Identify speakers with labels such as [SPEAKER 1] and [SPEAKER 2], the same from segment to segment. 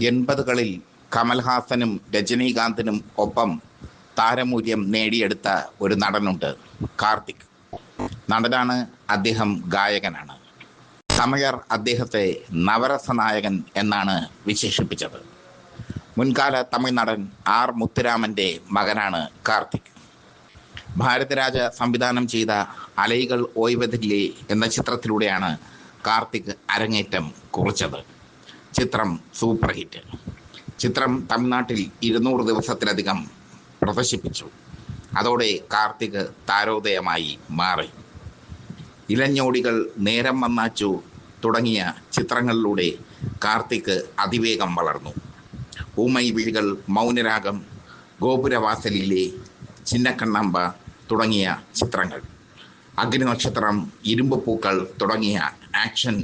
[SPEAKER 1] എൺപതുകളിൽ കമൽഹാസനും രജനീകാന്തിനും ഒപ്പം താരമൂല്യം നേടിയെടുത്ത ഒരു നടനുണ്ട് കാർത്തിക്. നടനാണ് അദ്ദേഹം ഗായകനാണ്. സമയർ അദ്ദേഹത്തെ നവരസ നായകൻ എന്നാണ് വിശേഷിപ്പിച്ചത്. മുൻകാല തമിഴ് നടൻ ആർ മുത്തുരാമന്റെ മകനാണ് കാർത്തിക്. ഭാരതരാജ സംവിധാനം ചെയ്ത അലൈകൾ ഓയ്വതില്ലേ എന്ന ചിത്രത്തിലൂടെയാണ് കാർത്തിക് അരങ്ങേറ്റം കുറിച്ചത്. ചിത്രം സൂപ്പർ ഹിറ്റ് ചിത്രം തമിഴ്നാട്ടിൽ ഇരുന്നൂറ് ദിവസത്തിലധികം പ്രദർശിപ്പിച്ചു. അതോടെ കാർത്തിക് താരോദയമായി മാറി. ഇലഞ്ഞോടികൾ നേരം വന്നാച്ചു തുടങ്ങിയ ചിത്രങ്ങളിലൂടെ കാർത്തിക് അതിവേഗം വളർന്നു. ഊമൈ വിഴികൾ മൗനരാഗം ഗോപുരവാസലിലെ ചിന്നക്കണ്ണാമ്പ തുടങ്ങിയ ചിത്രങ്ങൾ. അഗ്നിനക്ഷത്രം ഇരുമ്പ് പൂക്കൾ തുടങ്ങിയ ആക്ഷൻ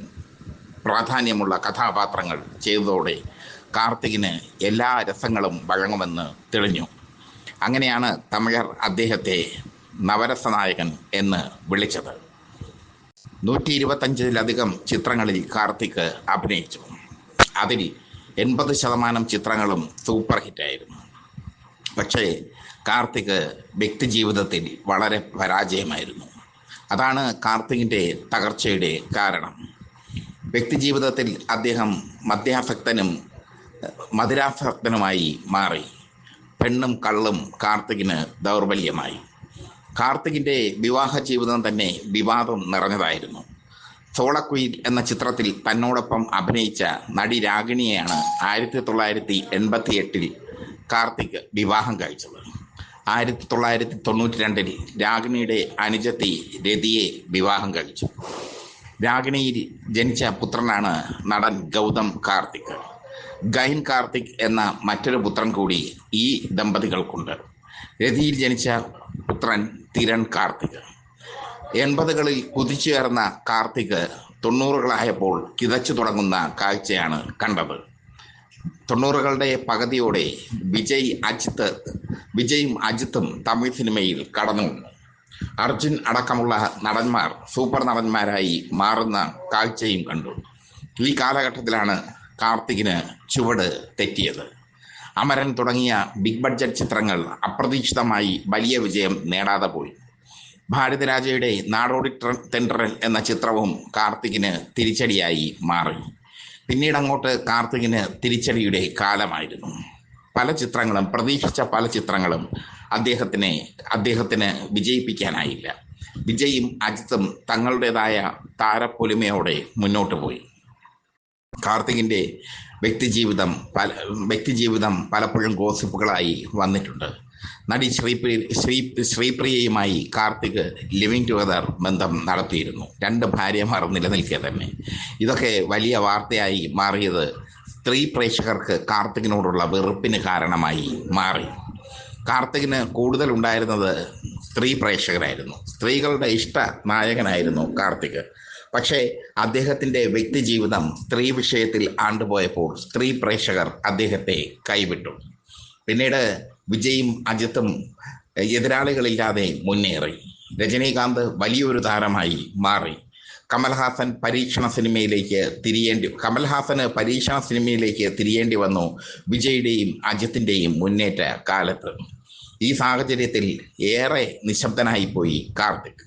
[SPEAKER 1] പ്രാധാന്യമുള്ള കഥാപാത്രങ്ങൾ ചെയ്തതോടെ കാർത്തികിന് എല്ലാ രസങ്ങളും വഴങ്ങുമെന്ന് തെളിഞ്ഞു. അങ്ങനെയാണ് തമിഴർ അദ്ദേഹത്തെ നവരസനായകൻ എന്ന് വിളിച്ചത്. നൂറ്റി ഇരുപത്തഞ്ചിലധികം ചിത്രങ്ങളിൽ കാർത്തിക് അഭിനയിച്ചു. അതിൽ എൺപത് ശതമാനം ചിത്രങ്ങളും സൂപ്പർ ഹിറ്റായിരുന്നു. പക്ഷേ കാർത്തിക് വ്യക്തി ജീവിതത്തിൽ വളരെ പരാജയമായിരുന്നു. അതാണ് കാർത്തികിന്റെ തകർച്ചയുടെ കാരണം. വ്യക്തിജീവിതത്തിൽ അദ്ദേഹം മദ്യാസക്തനും മധുരാസക്തനുമായി മാറി. പെണ്ണും കള്ളും കാർത്തികിന് ദൗർബല്യമായി. കാർത്തികിന്റെ വിവാഹ ജീവിതം തന്നെ വിവാദം നിറഞ്ഞതായിരുന്നു. സോളക്കുയിൽ എന്ന ചിത്രത്തിൽ തന്നോടൊപ്പം അഭിനയിച്ച നടി രാഗിണിയെയാണ് ആയിരത്തി തൊള്ളായിരത്തി എൺപത്തി എട്ടിൽ കാർത്തിക് വിവാഹം കഴിച്ചത്. ആയിരത്തി തൊള്ളായിരത്തി തൊണ്ണൂറ്റി രണ്ടിൽ രാഗിണിയുടെ അനുജത്തി രതിയെ വിവാഹം കഴിച്ചു. രാഗിണിയിൽ ജനിച്ച പുത്രനാണ് നടൻ ഗൗതം കാർത്തിക്. ഗൈൻ കാർത്തിക് എന്ന മറ്റൊരു പുത്രൻ കൂടി ഈ ദമ്പതികൾക്കുണ്ട്. രതിയിൽ ജനിച്ച പുത്രൻ തിരൺ കാർത്തിക്. എൺപതുകളിൽ കുതിച്ചുയർന്ന കാർത്തിക് തൊണ്ണൂറുകളായപ്പോൾ കിതച്ചു തുടങ്ങുന്ന കാഴ്ചയാണ് കണ്ടത്. തൊണ്ണൂറുകളുടെ പകുതിയോടെ വിജയ് അജിത്ത് വിജയും അജിത്തും തമിഴ് സിനിമയിൽ കടന്നു അർജുൻ അടക്കമുള്ള നടന്മാർ സൂപ്പർ നടന്മാരായി മാറുന്ന കാഴ്ചയും കണ്ടു. ഈ കാലഘട്ടത്തിലാണ് കാർത്തികിന് ചുവട് തെറ്റിയത്. അമരൻ തുടങ്ങിയ ബിഗ് ബഡ്ജറ്റ് ചിത്രങ്ങൾ അപ്രതീക്ഷിതമായി വലിയ വിജയം നേടാതെ പോയി. ഭാരതരാജയുടെ നാടോടി തെണ്ടറൻ എന്ന ചിത്രവും കാർത്തികിന് തിരിച്ചടിയായി മാറി. പിന്നീട് അങ്ങോട്ട് കാർത്തികിന് തിരിച്ചടിയുടെ കാലമായിരുന്നു. പല ചിത്രങ്ങളും പ്രതീക്ഷിച്ച പല ചിത്രങ്ങളും അദ്ദേഹത്തിനെ അദ്ദേഹത്തിന് വിജയിപ്പിക്കാനായില്ല. വിജയും അജിത്തും തങ്ങളുടേതായ താരപ്പൊലിമയോടെ മുന്നോട്ട് പോയി. കാർത്തികിന്റെ വ്യക്തിജീവിതം പല വ്യക്തിജീവിതം പലപ്പോഴും ഗോസിപ്പുകളായി വന്നിട്ടുണ്ട്. നടി ശ്രീപ്രിയ ശ്രീ ശ്രീപ്രിയയുമായി കാർത്തിക് ലിവിങ് ടുഗദർ ബന്ധം നടത്തിയിരുന്നു. രണ്ട് ഭാര്യമാർ നിലനിൽക്കെ തന്നെ. ഇതൊക്കെ വലിയ വാർത്തയായി മാറിയത് സ്ത്രീ പ്രേക്ഷകർക്ക് കാർത്തികിനോടുള്ള വെറുപ്പിന് കാരണമായി മാറി. കാർത്തികിന് കൂടുതൽ ഉണ്ടായിരുന്നത് സ്ത്രീ പ്രേക്ഷകരായിരുന്നു സ്ത്രീകളുടെ ഇഷ്ട നായകനായിരുന്നു കാർത്തിക്. പക്ഷേ അദ്ദേഹത്തിന്റെ വ്യക്തിജീവിതം സ്ത്രീ വിഷയത്തിൽ ആണ്ടുപോയപ്പോൾ സ്ത്രീ പ്രേക്ഷകർ അദ്ദേഹത്തെ കൈവിട്ടു. പിന്നീട് വിജയും അജിത്തും എതിരാളികളില്ലാതെ മുന്നേറി. രജനീകാന്ത് വലിയൊരു താരമായി മാറി. കമൽഹാസൻ പരീക്ഷണ സിനിമയിലേക്ക് തിരിയേണ്ടി കമൽഹാസന് പരീക്ഷണ സിനിമയിലേക്ക് തിരിയേണ്ടി വന്നു വിജയുടെയും അജിത്തിന്റെയും മുന്നേറ്റ കാലത്ത്. ഈ സാഹചര്യത്തിൽ ഏറെ നിശബ്ദനായിപ്പോയി കാർത്തിക്.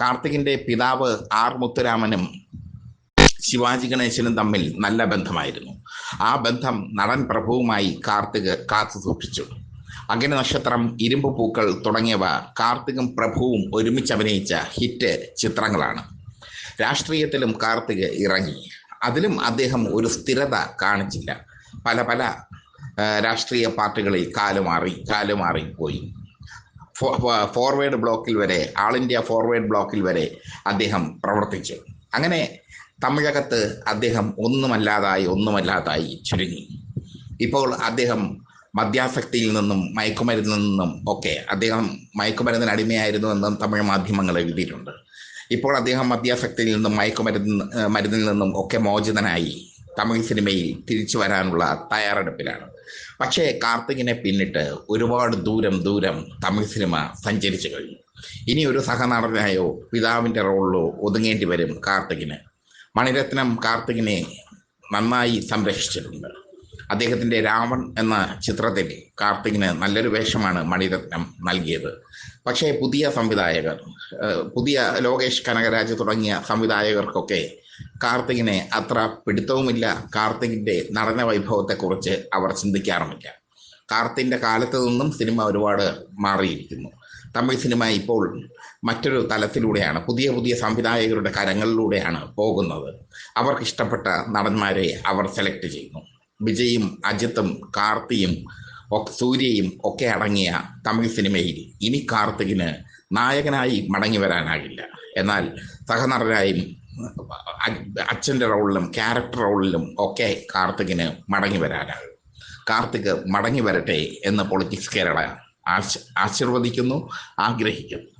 [SPEAKER 1] കാർത്തികിന്റെ പിതാവ് ആർ മുത്തുരാമനും ശിവാജി ഗണേശനും തമ്മിൽ നല്ല ബന്ധമായിരുന്നു. ആ ബന്ധം നടൻ പ്രഭുവുമായി കാർത്തിക് കാത്തു സൂക്ഷിച്ചു. അഗ്നി നക്ഷത്രം ഇരുമ്പ് പൂക്കൾ തുടങ്ങിയവ കാർത്തികും പ്രഭുവും ഒരുമിച്ച് അഭിനയിച്ച ഹിറ്റ് ചിത്രങ്ങളാണ്. രാഷ്ട്രീയത്തിലും കാർത്തിക് ഇറങ്ങി. അതിലും അദ്ദേഹം ഒരു സ്ഥിരത കാണിച്ചില്ല. പല പല രാഷ്ട്രീയ പാർട്ടികളിൽ കാലുമാറി കാലുമാറി പോയി. ഫോർവേഡ് ബ്ലോക്കിൽ വരെ ആൾ ഇന്ത്യ ഫോർവേഡ് ബ്ലോക്കിൽ വരെ അദ്ദേഹം പ്രവർത്തിച്ചു. അങ്ങനെ തമിഴകത്ത് അദ്ദേഹം ഒന്നുമല്ലാതായി ഒന്നുമല്ലാതായി ചുരുങ്ങി. ഇപ്പോൾ അദ്ദേഹം മദ്യാസക്തിയിൽ നിന്നും മയക്കുമരുന്നിൽ നിന്നും ഒക്കെ അദ്ദേഹം മയക്കുമരുന്നിന് അടിമയായിരുന്നു എന്നും തമിഴ് മാധ്യമങ്ങൾ എഴുതിയിട്ടുണ്ട്. ഇപ്പോൾ അദ്ദേഹം മദ്യാസക്തിയിൽ നിന്നും മയക്കുമരുന്ന് മരുന്നിൽ നിന്നും ഒക്കെ മോചിതനായി തമിഴ് സിനിമയിൽ തിരിച്ചു വരാനുള്ള തയ്യാറെടുപ്പിലാണ്. പക്ഷേ കാർത്തികിനെ പിന്നിട്ട് ഒരുപാട് ദൂരം ദൂരം തമിഴ് സിനിമ സഞ്ചരിച്ചു കഴിഞ്ഞു. ഇനി ഒരു സഹനടനായോ പിതാവിന്റെ റോളിലോ ഒതുങ്ങേണ്ടി വരും കാർത്തികിന്. മണിരത്നം കാർത്തികിനെ നന്നായി സംരക്ഷിച്ചിട്ടുണ്ട്. അദ്ദേഹത്തിന്റെ രാവൺ എന്ന ചിത്രത്തിൽ കാർത്തികിന് നല്ലൊരു വേഷമാണ് മണിരത്നം നൽകിയത്. പക്ഷേ പുതിയ സംവിധായകർ പുതിയ ലോകേഷ് കനകരാജ് തുടങ്ങിയ സംവിധായകർക്കൊക്കെ കാർത്തികിനെ അത്ര പിടുത്തവുമില്ല. കാർത്തികിന്റെ നടന വൈഭവത്തെക്കുറിച്ച് അവർ ചിന്തിക്കാറുമില്ല. കാർത്തിന്റെ കാലത്ത് നിന്നും സിനിമ ഒരുപാട് മാറിയിരിക്കുന്നു. തമിഴ് സിനിമ ഇപ്പോൾ മറ്റൊരു തലത്തിലൂടെയാണ് പുതിയ പുതിയ സംവിധായകരുടെ കരങ്ങളിലൂടെയാണ് പോകുന്നത്. അവർക്ക് ഇഷ്ടപ്പെട്ട നടന്മാരെ അവർ സെലക്ട് ചെയ്യുന്നു. വിജയും അജിത്തും കാർത്തിയും സൂര്യയും ഒക്കെ അടങ്ങിയ തമിഴ് സിനിമയിൽ ഇനി കാർത്തികിന് നായകനായി മടങ്ങി വരാനാകില്ല. എന്നാൽ സഹനടനായും അച്ഛന്റെ റോളിലും ക്യാരക്ടർ റോളിലും ഒക്കെ കാർത്തികിന് മടങ്ങി വരാനാകും. കാർത്തിക് മടങ്ങി വരട്ടെ എന്ന് പൊളിറ്റിക്സ് കേരള ആശ- ആശീർവദിക്കുന്നു ആഗ്രഹിക്കുന്നു.